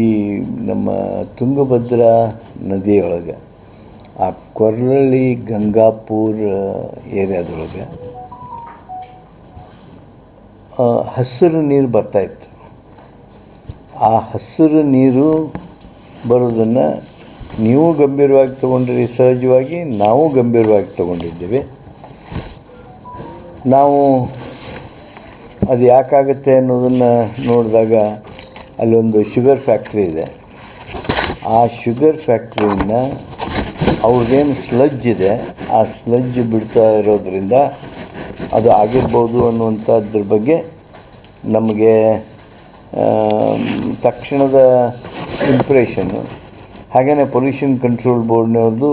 ಈ ನಮ್ಮ ತುಂಗಭದ್ರಾ ನದಿಯೊಳಗೆ, ಆ ಕೊರ್ಲಳ್ಳಿ ಗಂಗಾಪುರ ಏರಿಯಾದೊಳಗೆ ಹಸಿರು ನೀರು ಬರ್ತಾಯಿತ್ತು ಆ ಹಸಿರು ನೀರು ಬರೋದನ್ನು ನೀವು ಗಂಭೀರವಾಗಿ ತೊಗೊಂಡ್ರಿ, ಸಹಜವಾಗಿ ನಾವು ಗಂಭೀರವಾಗಿ ತೊಗೊಂಡಿದ್ದೇವೆ. ನಾವು ಅದು ಯಾಕಾಗುತ್ತೆ ಅನ್ನೋದನ್ನು ನೋಡಿದಾಗ ಅಲ್ಲೊಂದು ಶುಗರ್ ಫ್ಯಾಕ್ಟ್ರಿ ಇದೆ. ಆ ಶುಗರ್ ಫ್ಯಾಕ್ಟ್ರಿಯಿಂದ ಅವ್ರದ್ದೇನು ಸ್ಲಜ್ ಇದೆ, ಆ ಸ್ಲಜ್ ಬಿಡ್ತಾ ಇರೋದ್ರಿಂದ ಅದು ಆಗಿರ್ಬೋದು ಅನ್ನುವಂಥದ್ರ ಬಗ್ಗೆ ನಮಗೆ ತಕ್ಷಣದ ಇಂಪ್ರೆಷನ್ನು ಹಾಗೆಯೇ ಪೊಲ್ಯೂಷನ್ ಕಂಟ್ರೋಲ್ ಬೋರ್ಡ್ನವ್ರದ್ದು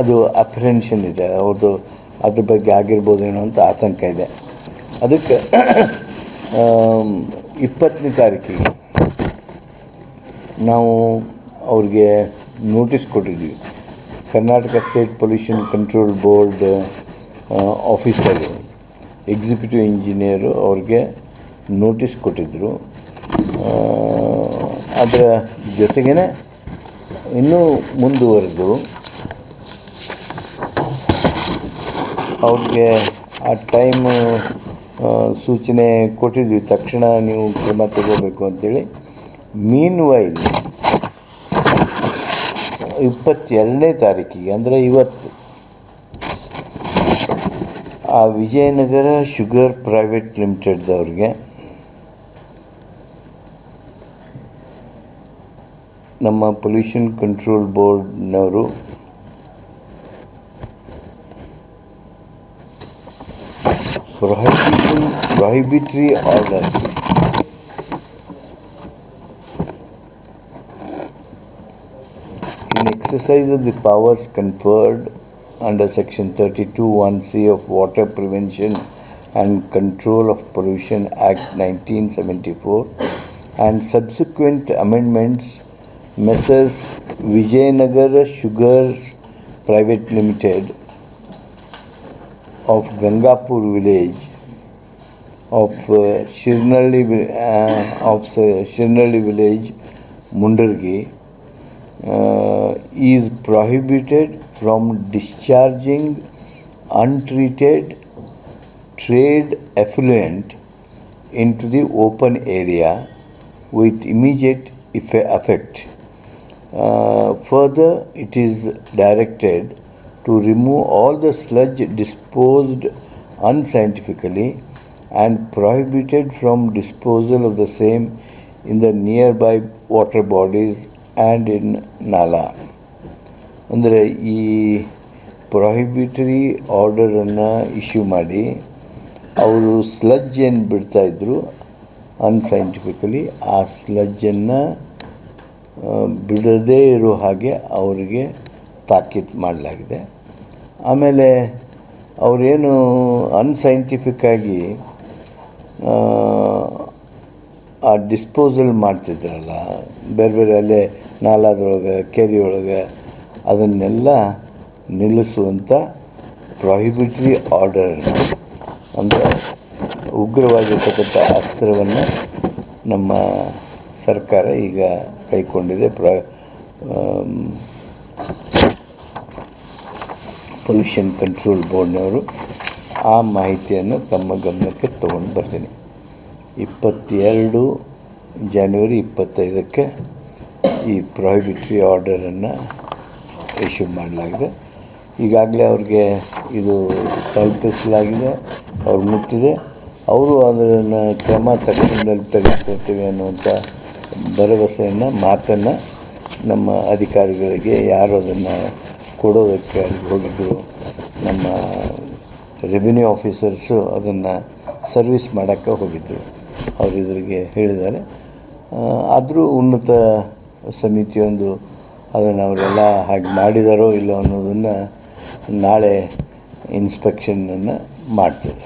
ಅದು ಅಪ್ರೆನ್ಷನ್ ಇದೆ. ಅವ್ರದ್ದು ಅದ್ರ ಬಗ್ಗೆ ಆಗಿರ್ಬೋದೇನೋ ಅಂತ ಆತಂಕ ಇದೆ. ಅದಕ್ಕೆ ಇಪ್ಪತ್ತನೇ ತಾರೀಕಿಗೆ ನಾವು ಅವ್ರಿಗೆ ನೋಟಿಸ್ ಕೊಟ್ಟಿದ್ವಿ. Karnataka state pollution control board officer executive engineer ಅವ್ರಿಗೆ ನೋಟಿಸ್ ಕೊಟ್ಟಿದ್ದರು ಅದರ ಜೊತೆಗೇ ಇನ್ನೂ ಮುಂದುವರೆದು ಅವ್ರಿಗೆ ಆ ಟೈಮು ಸೂಚನೆ ಕೊಟ್ಟಿದ್ವಿ, ತಕ್ಷಣ ನೀವು ಕ್ರಮ ತಗೋಬೇಕು ಅಂತೇಳಿ. ಮೀನ್ ವೈಲ್ ಇಪ್ಪತ್ತೆರಡನೇ ತಾರೀಕಿಗೆ, ಅಂದರೆ ಇವತ್ತು, ಆ ವಿಜಯನಗರ ಶುಗರ್ ಪ್ರೈವೇಟ್ ಲಿಮಿಟೆಡ್ದವ್ರಿಗೆ ನಮ್ಮ ಪೊಲ್ಯೂಷನ್ ಕಂಟ್ರೋಲ್ ಬೋರ್ಡ್ನವರು prohibition prohibitory order. In exercise of the powers conferred under section 32.1c of water prevention and control of pollution act 1974 and subsequent amendments messrs. Vijayanagar sugars private limited of Gangapur village of uh, Shirnalli, vi- uh, of uh, Shirnalli village, Mundargi, uh, is prohibited from discharging untreated trade effluent into the open area with immediate effect. Uh, further, it is directed to remove all the sludge disposed unscientifically and prohibited from disposal of the same in the nearby water bodies and in Nala. ಅಂದರೆ ಈ ಪ್ರೊಹಿಬಿಟರಿ ಆರ್ಡರನ್ನು issue ಮಾಡಿ ಅವರು sludge ಏನು ಬಿಡ್ತಾಯಿದ್ರು ಅನ್ಸೈಂಟಿಫಿಕಲಿ ಆ ಸ್ಲಜ್ಜನ್ನು ಬಿಡದೇ ಇರೋ ಹಾಗೆ ಅವರಿಗೆ ತಾಕೀತು ಮಾಡಲಾಗಿದೆ ಆಮೇಲೆ ಅವರೇನು ಅನ್ಸೈಂಟಿಫಿಕ್ಕಾಗಿ ಆ ಡಿಸ್ಪೋಸಲ್ ಮಾಡ್ತಿದ್ರಲ್ಲ, ಬೇರೆ ಬೇರೆ ಅಲ್ಲೇ ನಾಲಾದೊಳಗೆ ಕೆರೆಯೊಳಗೆ, ಅದನ್ನೆಲ್ಲ ನಿಲ್ಲಿಸುವಂಥ ಪ್ರಾಹಿಬಿಟ್ರಿ ಆರ್ಡರ್ ಅಂದರೆ ಉಗ್ರವಾಗಿರ್ತಕ್ಕಂಥ ಅಸ್ತ್ರವನ್ನು ನಮ್ಮ ಸರ್ಕಾರ ಈಗ ಕೈಗೊಂಡಿದೆ. ಪ್ರ ಪೊಲ್ಯೂಷನ್ ಕಂಟ್ರೋಲ್ ಬೋರ್ಡ್ನವರು ಆ ಮಾಹಿತಿಯನ್ನು ತಮ್ಮ ಗಮನಕ್ಕೆ ತಗೊಂಡು ಬರ್ತೀನಿ. ಇಪ್ಪತ್ತೆರಡು ಜನವರಿ ಇಪ್ಪತ್ತೈದಕ್ಕೆ ಈ ಪ್ರೊಹಿಬಿಟ್ರಿ ಆರ್ಡರನ್ನು ಇಶ್ಯೂ ಮಾಡಲಾಗಿದೆ. ಈಗಾಗಲೇ ಅವ್ರಿಗೆ ಇದು ತಲುಪಿಸಲಾಗಿದೆ, ಅವ್ರು ಮುಟ್ಟಿದೆ. ಅವರು ಅದನ್ನು ಕ್ರಮ ತಕ್ಷಣದಲ್ಲಿ ತೆಗೆದುಕೊಳ್ತೀವಿ ಅನ್ನುವಂಥ ಭರವಸೆಯನ್ನು ಮಾತನ್ನು ನಮ್ಮ ಅಧಿಕಾರಿಗಳಿಗೆ ಯಾರು ಅದನ್ನು ಕೊಡೋದಕ್ಕೆ ಅಲ್ಲಿ ಹೋಗಿದ್ದರು ನಮ್ಮ ರೆವಿನ್ಯೂ ಆಫೀಸರ್ಸು ಅದನ್ನು ಸರ್ವಿಸ್ ಮಾಡೋಕ್ಕೆ ಹೋಗಿದ್ದರು ಅವ್ರು ಇದ್ರಿಗೆ ಹೇಳಿದ್ದಾರೆ. ಆದರೂ ಉನ್ನತ ಸಮಿತಿಯೊಂದು ಅದನ್ನು ಅವರೆಲ್ಲ ಹಾಗೆ ಮಾಡಿದಾರೋ ಇಲ್ಲೋ ಅನ್ನೋದನ್ನು ನಾಳೆ ಇನ್ಸ್ಪೆಕ್ಷನನ್ನು ಮಾಡ್ತೇವೆ.